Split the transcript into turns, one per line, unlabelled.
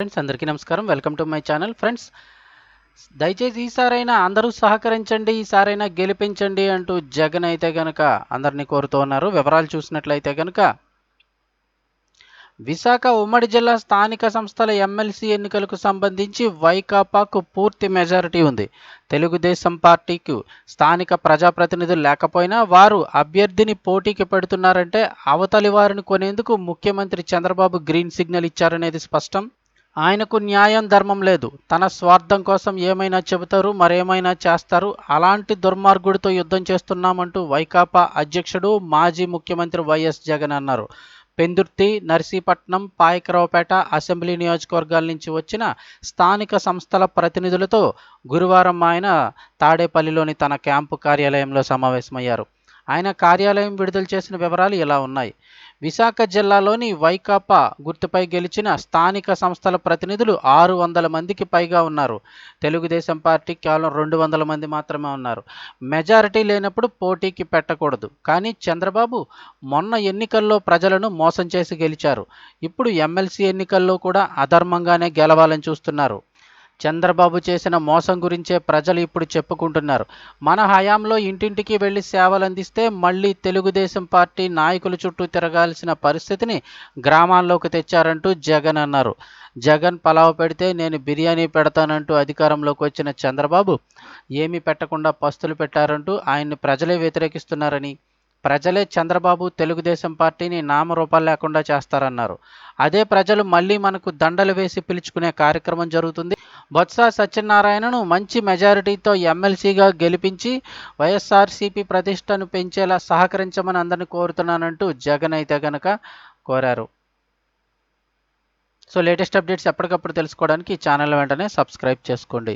Friends అందరికీ నమస్కారం. Welcome to my channel friends దయచేసి ఈసారైనా అందరూ సహకరించండి ఈసారైనా గెలిపించండి అంటూ జగన్ అయితే గనక అందరినీ కోరుతూ ఉన్నారు. వివరాలు చూసినట్లయితే గనక విశాఖ ఉమ్మడి జిల్లా స్థానిక సంస్థల ఎమ్మెల్సీ ఎన్నికలకు సంబంధించి వైకాపాకు పూర్తి మెజారిటీ ఉంది. తెలుగుదేశం పార్టీకి స్థానిక ప్రజాప్రతినిధులు లేకపోయినా వారు అభ్యర్థిని పోటీకి పెడుతున్నారంటే అవతలి వారిని కొనేందుకు ముఖ్యమంత్రి చంద్రబాబు గ్రీన్ సిగ్నల్ ఇచ్చారనేది స్పష్టం. ఆయనకు న్యాయం ధర్మం లేదు. తన స్వార్థం కోసం ఏమైనా చెబుతారు మరేమైనా చేస్తారు? అలాంటి దుర్మార్గుడితో యుద్ధం చేస్తున్నామంటూ వైకాపా అధ్యక్షుడు మాజీ ముఖ్యమంత్రి వైఎస్ జగన్ అన్నారు. పెందుర్తి నర్సీపట్నం పాయకరావుపేట అసెంబ్లీ నియోజకవర్గాల నుంచి వచ్చిన స్థానిక సంస్థల ప్రతినిధులతో గురువారం ఆయన తాడేపల్లిలోని తన క్యాంపు కార్యాలయంలో సమావేశమయ్యారు. ఆయన కార్యాలయం విడుదల చేసిన వివరాలు ఇలా ఉన్నాయి. విశాఖ జిల్లాలోని వైకాపా గుర్తుపై గెలిచిన స్థానిక సంస్థల ప్రతినిధులు ఆరు వందల మందికి పైగా ఉన్నారు. తెలుగుదేశం పార్టీ కేవలం రెండు వందల మంది మాత్రమే ఉన్నారు. మెజారిటీ లేనప్పుడు పోటీకి పెట్టకూడదు. కానీ చంద్రబాబు మొన్న ఎన్నికల్లో ప్రజలను మోసం చేసి గెలిచారు. ఇప్పుడు ఎమ్మెల్సీ ఎన్నికల్లో కూడా అధర్మంగానే గెలవాలని చూస్తున్నారు. చంద్రబాబు చేసిన మోసం గురించే ప్రజలు ఇప్పుడు చెప్పుకుంటున్నారు. మన హయాంలో ఇంటింటికి వెళ్ళి సేవలు అందిస్తే మళ్ళీ తెలుగుదేశం పార్టీ నాయకుల చుట్టూ తిరగాల్సిన పరిస్థితిని గ్రామాల్లోకి తెచ్చారంటూ జగన్ అన్నారు. జగన్ పలావ్ పెడితే నేను బిర్యానీ పెడతానంటూ అధికారంలోకి వచ్చిన చంద్రబాబు ఏమీ పెట్టకుండా పస్తులు పెట్టారంటూ ఆయన్ని ప్రజలే వ్యతిరేకిస్తున్నారని. ప్రజలే చంద్రబాబు తెలుగుదేశం పార్టీని నామరూపాలు లేకుండా చేస్తారన్నారు. అదే ప్రజలు మళ్ళీ మనకు దండలు వేసి పిలుచుకునే కార్యక్రమం జరుగుతుంది. బొత్స సత్యనారాయణను మంచి మెజారిటీతో ఎమ్మెల్సీగా గెలిపించి వైఎస్ఆర్సీపీ ప్రతిష్టను పెంచేలా సహకరించమని అందరిని కోరుతున్నానంటూ జగన్ అయితే గనక కోరారు. సో లేటెస్ట్ అప్డేట్స్ ఎప్పటికప్పుడు తెలుసుకోవడానికి ఛానల్ వెంటనే సబ్స్క్రైబ్ చేసుకోండి.